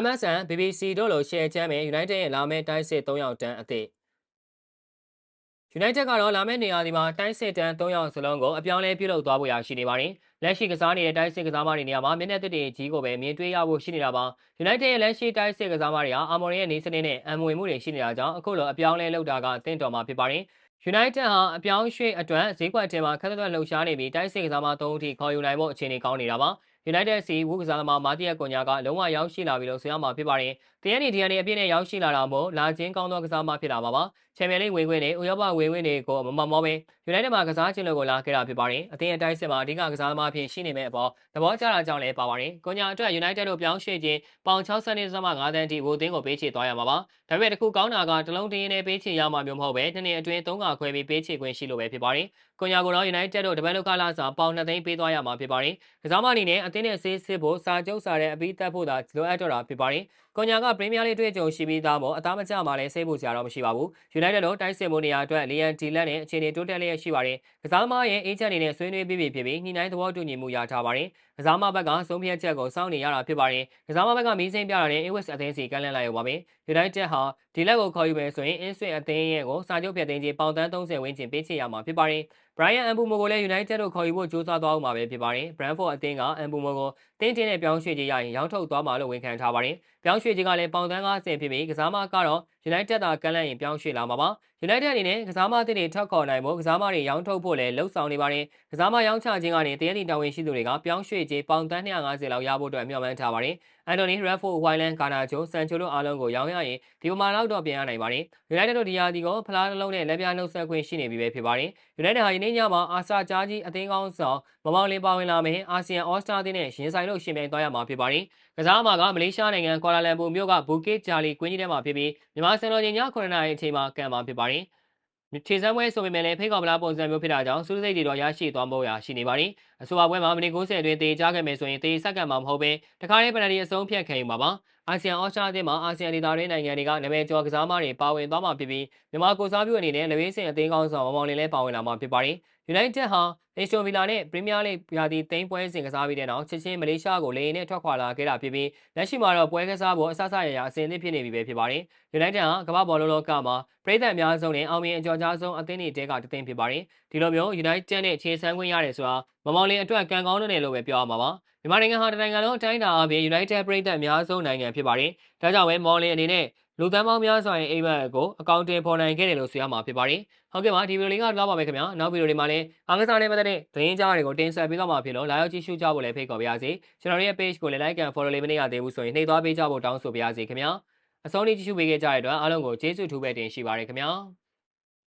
MSN BBC တို့လိုရှယ်ချမ်းမဲ့ United ရဲ့လာမယ့်တိုင်းစစ်3ယောက်တန်းအသစ် United ကတော့လာမယ့်နေရာဒီမှာတိုင်းစစ်တန်း3ယောက်စလုံးကိုအပြောင်းလဲပြုလုပ်သွားဖို့ရရှိနေပါတယ်။လက်ရှိကစားနေတဲ့တိုင်းစစ်ကစားမတွေနေရာမှာမျက်နှာသစ်တွေကြီးကိုပဲမြင်တွေ့ရဖို့ရှိနေတာပါ။ United ရဲ့လက်ရှိတိုင်းစစ်ကစားမတွေဟာအာမော်ရဲ့နေစနစ်နဲ့အမွေမှုတွေရှိနေတာကြောင့်အခုလိုအပြောင်းလဲလုပ်တာကတင့်တော်မှာဖြစ်ပါတယ်။ United ဟာအပြောင်းရွှေ့အတွက်ဈေးကွက်ထဲမှာခက်သက်သက်လှုပ်ရှားနေပြီးတိုင်းစစ်ကစားမ၃ဦးထိခေါ်ယူနိုင်ဖို့အခြေအနေကောင်းနေတာပါ။ United စီဝူကစားသမားမာတီယက်ကွန်ညာကလုံးဝရောက်ရှိလာပြီလို့ဆိုရမှာဖြစ်ပါတယ်။တရန်နီဒီယန်နေအပြည့်နဲ့ရောက်ရှိလာတာမို့လာချင်းကောင်းသောကစားမဖြစ်လာမှာပါ။ချန်ပီယံလိဝင်ခွင့်နဲ့ဥရောပဝင်ခွင့်တွေကိုမမမောပဲ United မှာကစားခြင်းလို့ကိုလာခဲ့တာဖြစ်ပါတယ်။အသင်းအတိုင်းစစ်မှာအဓိကကစားသမားအဖြစ်ရှိနေမဲ့အပေါ်သဘောကျတာကြောင့်လည်းပါပါတယ်။ကွန်ညာအတွက် United တို့ပြောင်းရွှေ့ခြင်းပေါင်62.5တန်းထိဝိုသင်းကိုပေးချေသွားရမှာပါ။ဒါပေမဲ့တခုကောင်းတာကတလုံးတင်းနဲ့ပေးချေရမှာမျိုးမဟုတ်ပဲနှစ်နှစ်အတွင်းသုံးခါခွဲပြီးပေးချေခွင့်ရှိလို့ပဲဖြစ်ပါတယ်။ကွန်ညာကိုတော့ United တို့တပတ်လောက်ကလာစာပေါင်2သိန်းပေးသွားရမှာဖြစ်ပါတယ်။ကစားမအနေနဲ့အသင်းနဲ့ဆေးစစ်ဖို့စာချုပ်စာတဲ့အပြီးတက်ဖို့သာလိုအပ်တော့တာဖြစ်ပါတယ်။ကွန်ညာကပရီးမီးယားလိတွေ့ကြုံရှိပြီးသားမို့အသားမကျမှလည်းစိတ်ဖို့စရာတော့မရှိပါဘူး။ United တို့တိုက်စစ်မှုနေရာအတွက်လီယန်ဒီလက်နဲ့အခြေအနေတိုးတက်လျက်ရှိပါတယ်။ကစားသမားရဲ့အေဂျင့်အနေနဲ့ဆွေးနွေးပြီးပြီဖြစ်ပြီးညှိနှိုင်းသဘောတူညီမှုရထားပါတယ်။ကစားမဘက်ကဆုံးဖြတ်ချက်ကိုစောင့်နေရတာဖြစ်ပါတယ်။ကစားမဘက်ကမီးစိမ်းပြတာနဲ့ AWS အသင်းစီကမ်းလှမ်းလိုက်ရပါမယ်။ United ဟာဒီလက်ကိုခေါ်ယူမယ်ဆိုရင်အင်းဆွေအသင်းရဲ့ကိုစာချုပ်ဖြတ်သိမ်းခြင်းပေါင်တန်း30ဝန်းကျင်ပေးချေရမှာဖြစ်ပါတယ်။ Brian Mbumo ကိုလည်း United တို့ခေါ်ယူဖို့ကြိုးစားသွားအောင်မှာပဲဖြစ်ပါတယ်။ Brentford အသင်းက Mbumo ကိုတင်းတင်းနဲ့ပြောင်းရွှေ့ခြင်းရရင်ရောင်းထုတ်သွားမှာလို့ဝန်ခံထားပါတယ်။ပြောင်းရွှေ့ခြင်းကလည်းပေါင်တန်း90ဖြစ်ပြီးကစားမကတော့ United သာကမ်းလှမ်းရင်ပြောင်းရွှေ့လာမှာပါ။ United အနေနဲ့ကစားမအသစ်တွေထပ်ခေါ်နိုင်ဖို့ကစားမတွေရောင်းထုတ်ဖို့လည်းလှုံ့ဆော်နေပါတယ်။ကစားမရောင်းချခြင်းကနေတရည်တာဝန်ရှိသူတွေကပြောင်းရွှေ့ခြင်းပေါင်တန်း250လောက်ရဖို့အတွက်မျှော်မှန်းထားပါတယ်။အန်တိုနီရက်ဖို့ဝိုင်လန်ကာနာချိုဆန်ချိုတို့အားလုံးကိုရောင်းရရင်ဒီပမာလောက်တော့ပြန်ရနိုင်ပါတယ်။ United တို့ဒီယာဒီကိုဖလားတစ်လုံးနဲ့လက်ပြနှုတ်ဆက်ခွင့်ရှိနေပြီပဲဖြစ်ပါတယ်။ United ဟာယနေ့ညမှာအာဆာကြားကြီးအသင်းကောင်းဆောင်မမောင်လင်ပါဝင်လာမယ်အာဆီယံအော်စတာအသင်းနဲ့ရင်ဆိုင်လို့ရှင်ပြိုင်သွားရမှာဖြစ်ပါတယ်။ကစားမှာကမလေးရှားနိုင်ငံကွာလာလမ်ပူမြို့ကဘူကစ်ဂျာလီကွင်းကြီးထဲမှာဖြစ်ပြီးမြန်မာစံတော်ချိန်ည9:00နာရီအချိန်မှာကံမှာဖြစ်ပါတယ်။ခြေစမ်းပွဲဆိုပေမဲ့လည်းဖိတ်ခေါ်မလားပုံစံမျိုးဖြစ်တာကြောင့်စူးစိတ်တွေတော့ရရှိသွားဖို့ရရှိနေပါတယ်။အဆိုပါပွဲမှာမိနစ်90အတွင်းတေချခဲ့မယ်ဆိုရင်တေစက္ကန့်မှာမဟုတ်ဘဲတခါလေးပနတီအဆုံးဖြတ်ခံယူမှာပါ။အာဆီယံအော်စတာအသင်းမှာအာဆီယံဒေသတွင်းနိုင်ငံတွေကနာမည်ကျော်ကစားမတွေပါဝင်သွားမှာဖြစ်ပြီးမြန်မာကိုစားပြုအနေနဲ့လဝေးစင်အသင်းကောင်းဆောင်မမောင်လင်းလည်းပါဝင်လာမှာဖြစ်ပါတယ်။ United ဟာအေစတိုဗီလာနဲ့ပရီးမီးယားလိရာသီသိမ်းပွဲစဉ်ကစားပြီးတဲ့နောက်ချက်ချင်းမလေးရှားကိုလေယာဉ်နဲ့ထွက်ခွာလာခဲ့တာဖြစ်ပြီးလက်ရှိမှာတော့ပွဲကစားဖို့အဆအဆရရအဆင်သင့်ဖြစ်နေပြီပဲဖြစ်ပါတယ်။ United ဟာကမ္ဘာဘောလုံးလောကမှာပြည်သက်အများဆုံးနဲ့အောင်မြင်အကျော်ကြားဆုံးအသင်းတွေတဲကတသင်းဖြစ်ပါတယ်။ဒီလိုမျိုး United နဲ့ခြေဆန်းခွင့်ရတယ်ဆိုတာမမောင်လင်အတွက်ကံကောင်းတဲ့လို့ပဲပြောရမှာပါ။မြန်မာနိုင်ငံဟာတနိုင်ငံလုံးအတိုင်းအတာအပြင် United ပြည်သက်အများဆုံးနိုင်ငံဖြစ်ပါတယ်။ဒါကြောင့်ပဲမော်လင်အနေနဲ့ လူသန်းပေါင်းများစွာရဲ့အိမ်မက်ကိုအကောင့်တင်ဖော်နိုင်ခဲ့တယ်လို့ဆိုရမှာဖြစ်ပါတယ်။ဟုတ်ကဲ့ပါဒီဗီဒီယိုလေးကတော့ပါပဲခင်ဗျာ။နောက်ဗီဒီယိုတွေမှာလည်းအားကစားနဲ့ပတ်သက်တဲ့သတင်းကြားတွေကိုတင်ဆက်ပေးသွားမှာဖြစ်လို့လာရောက်ကြည့်ရှုကြဖို့လည်းဖိတ်ခေါ်ပါရစေ။ကျွန်တော်ရဲ့ page ကိုလည်း like and follow လေးမနေရသေးဘူးဆိုရင်နှိပ်သွားပေးကြဖို့တောင်းဆိုပါရစေခင်ဗျာ။အဆုံးထိကြည့်ရှုပေးခဲ့ကြတဲ့အတွက်အားလုံးကိုကျေးဇူးထူးပဲတင်ရှိပါရခင်ဗျာ။